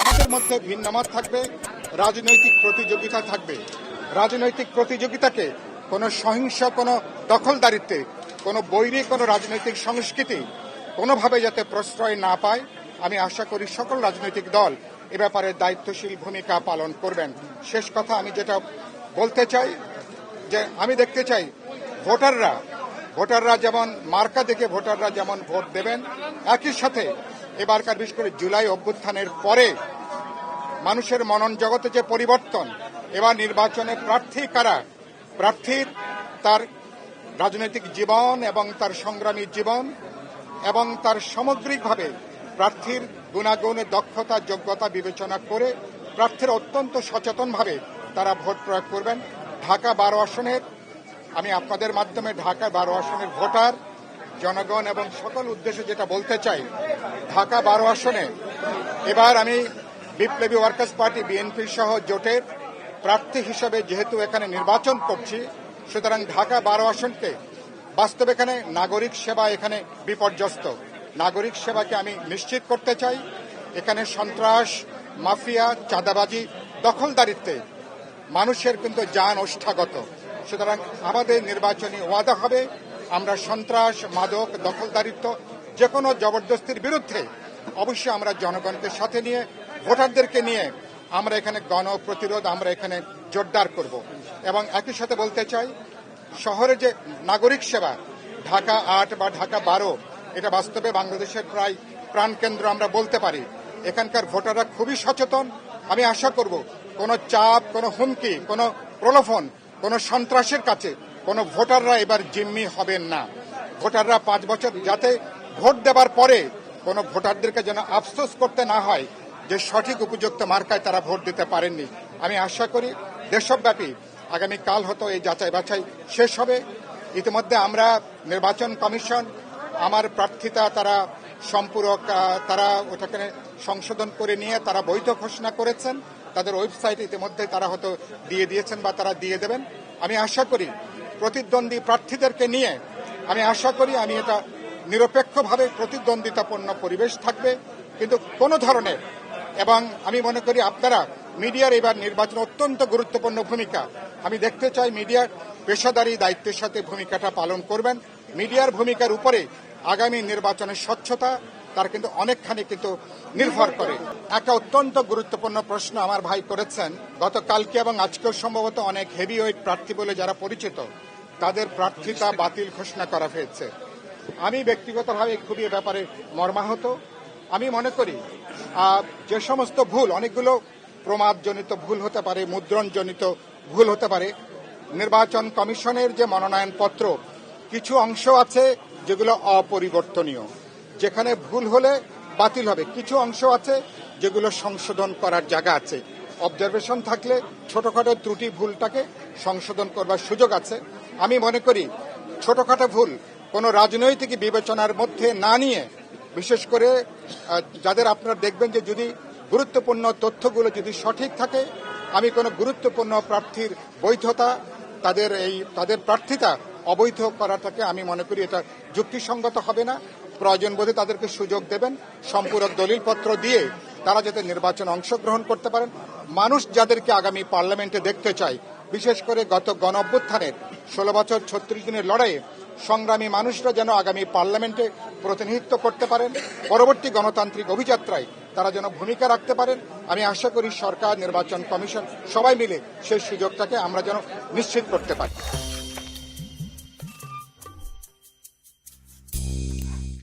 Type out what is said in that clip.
আমাদের মধ্যে ভিন্নমত থাকবে, রাজনৈতিক প্রতিযোগিতা থাকবে। রাজনৈতিক প্রতিযোগিতাকে কোনো সহিংস, কোনো দখলদারিত্বে, কোনো বৈরী, কোনো রাজনৈতিক সংস্কৃতি কোনোভাবে যাতে প্রশ্রয় না পায়, আমি আশা করি সকল রাজনৈতিক দল এ ব্যাপারে দায়িত্বশীল ভূমিকা পালন করবেন। শেষ কথা আমি যেটা বলতে চাই, যে আমি দেখতে চাই, ভোটাররা ভোটাররা যেমন মার্কা দেখে ভোটাররা যেমন ভোট দেবেন, একই সাথে এবারকার বিশেষ করে জুলাই অভ্যুত্থানের পরে মানুষের মনন জগতে যে পরিবর্তন, এবার নির্বাচনে প্রার্থী কারা? প্রার্থীর তার রাজনৈতিক জীবন এবং তার সংগ্রামী জীবন এবং তার সামগ্রিকভাবে প্রার্থীর গুণাগুণ, দক্ষতা, যোগ্যতা বিবেচনা করে প্রার্থীরা অত্যন্ত সচেতনভাবে তারা ভোট প্রয়োগ করবেন। ঢাকা বারো আসনের, আমি আপনাদের মাধ্যমে ঢাকা বারো আসনের ভোটার, জনগণ এবং সকল উদ্দেশ্যে যেটা বলতে চাই, ঢাকা বারো আসনে এবার আমি বিপ্লবী ওয়ার্কার্স পার্টি বিএনপি সহ জোটের প্রার্থী হিসেবে যেহেতু এখানে নির্বাচন করছি, সুতরাং ঢাকা বারো আসনকে বাস্তবে এখানে নাগরিক সেবা এখানে বিপর্যস্ত। নাগরিক সেবাকে আমি নিশ্চিত করতে চাই। এখানে সন্ত্রাস, মাফিয়া, চাঁদাবাজি, দখলদারিত্বে মানুষের কিন্তু যান ওষ্ঠাগত। সুতরাং আমাদের নির্বাচনী ওয়াদা হবে, আমরা সন্ত্রাস, মাদক, দখলদারিত্ব যে কোনো জবরদস্তির বিরুদ্ধে অবশ্যই আমরা জনগণকে সাথে নিয়ে ভোটারদেরকে নিয়ে আমরা এখানে গণ প্রতিরোধ আমরা এখানে জোরদার করব। এবং একই সাথে বলতে চাই, শহরে যে নাগরিক সেবা, ঢাকা আট বা ঢাকা বারো, এটা বাস্তবে বাংলাদেশের প্রায় প্রাণকেন্দ্র আমরা বলতে পারি। এখানকার ভোটাররা খুবই সচেতন। আমি আশা করব, কোনো চাপ, কোনো হুমকি, কোনো প্রলোভন, কোনো সন্ত্রাসের কাছে কোনো ভোটাররা এবার জিম্মি হবেন না। ভোটাররা পাঁচ বছর যাতে ভোট দেবার পরে কোনো ভোটারদেরকে যেন আফসোস করতে না হয় যে সঠিক উপযুক্ত মার্কায় তারা ভোট দিতে পারেননি। আমি আশা করি দেশব্যাপী আগামী কাল হতো এই যাচাই বাছাই শেষ হবে। ইতিমধ্যে আমরা নির্বাচন কমিশন, আমার প্রার্থিতা তারা সম্পূরক তারা ওটাকে সংশোধন করে নিয়ে তারা বৈধ ঘোষণা করেছেন। তাদের ওয়েবসাইট ইতিমধ্যে তারা হয়তো দিয়ে দিয়েছেন বা তারা দিয়ে দেবেন। আমি আশা করি প্রতিদ্বন্দ্বী প্রার্থীদেরকে নিয়ে, আমি আশা করি আমি এটা নিরপেক্ষভাবে প্রতিদ্বন্দ্বিতাপূর্ণ পরিবেশ থাকবে। কিন্তু কোনো ধরনের এবং আমি মনে করি আপনারা মিডিয়ার এবার নির্বাচন অত্যন্ত গুরুত্বপূর্ণ ভূমিকা। আমি দেখতে চাই মিডিয়ার পেশাদারি দায়িত্বের সাথে ভূমিকাটা পালন করবেন। মিডিয়ার ভূমিকার উপরে আগামী নির্বাচনের স্বচ্ছতা, তার কিন্তু অনেকখানি কিন্তু নির্ভর করে। একটা অত্যন্ত গুরুত্বপূর্ণ প্রশ্ন আমার ভাই করেছেন। গতকালকে এবং আজকেও সম্ভবত অনেক হেভিওয়েট প্রার্থী বলে যারা পরিচিত, তাদের প্রার্থিতা বাতিল ঘোষণা করা হয়েছে। আমি ব্যক্তিগতভাবে খুবই ব্যাপারে মর্মাহত। আমি মনে করি যে সমস্ত ভুল, অনেকগুলো প্রমাদজনিত ভুল হতে পারে, মুদ্রণজনিত ভুল হতে পারে, নির্বাচন কমিশনের যে মনোনয়ন পত্র কিছু অংশ আছে যেগুলো অপরিবর্তনীয়। যেখানে ভুল হলে বাতিল হবে। কিছু অংশ আছে যেগুলো সংশোধন করার জায়গা আছে। অবজারভেশন থাকলে ছোটখাটো ত্রুটি ভুলটাকে সংশোধন করবার সুযোগ আছে। আমি মনে করি, ছোটখাটো ভুল কোনো রাজনৈতিক বিবেচনার মধ্যে না নিয়ে বিশেষ করে যাদের আপনারা দেখবেন যে যদি গুরুত্বপূর্ণ তথ্যগুলো যদি সঠিক থাকে, আমি কোনো গুরুত্বপূর্ণ প্রার্থীর বৈধতা, তাদের এই, তাদের প্রার্থিতা অবৈধ করাটাকে আমি মনে করি এটা যুক্তিসঙ্গত হবে না। প্রয়োজন বোধে তাদেরকে সুযোগ দেবেন, সম্পূরক দলিলপত্র দিয়ে তারা যাতে নির্বাচন অংশগ্রহণ করতে পারেন। মানুষ যাদেরকে আগামী পার্লামেন্টে দেখতে চায়, বিশেষ করে গত গণ অভ্যুত্থানের ষোলো বছর ছত্রিশ দিনের লড়াইয়ে সংগ্রামী মানুষরা যেন আগামী পার্লামেন্টে প্রতিনিধিত্ব করতে পারেন, পরবর্তী গণতান্ত্রিক অভিযাত্রায় তারা যেন ভূমিকা রাখতে পারেন, আমি আশা করি সরকার, নির্বাচন কমিশন সবাই মিলে সেই সুযোগটাকে আমরা যেন নিশ্চিত করতে পারি।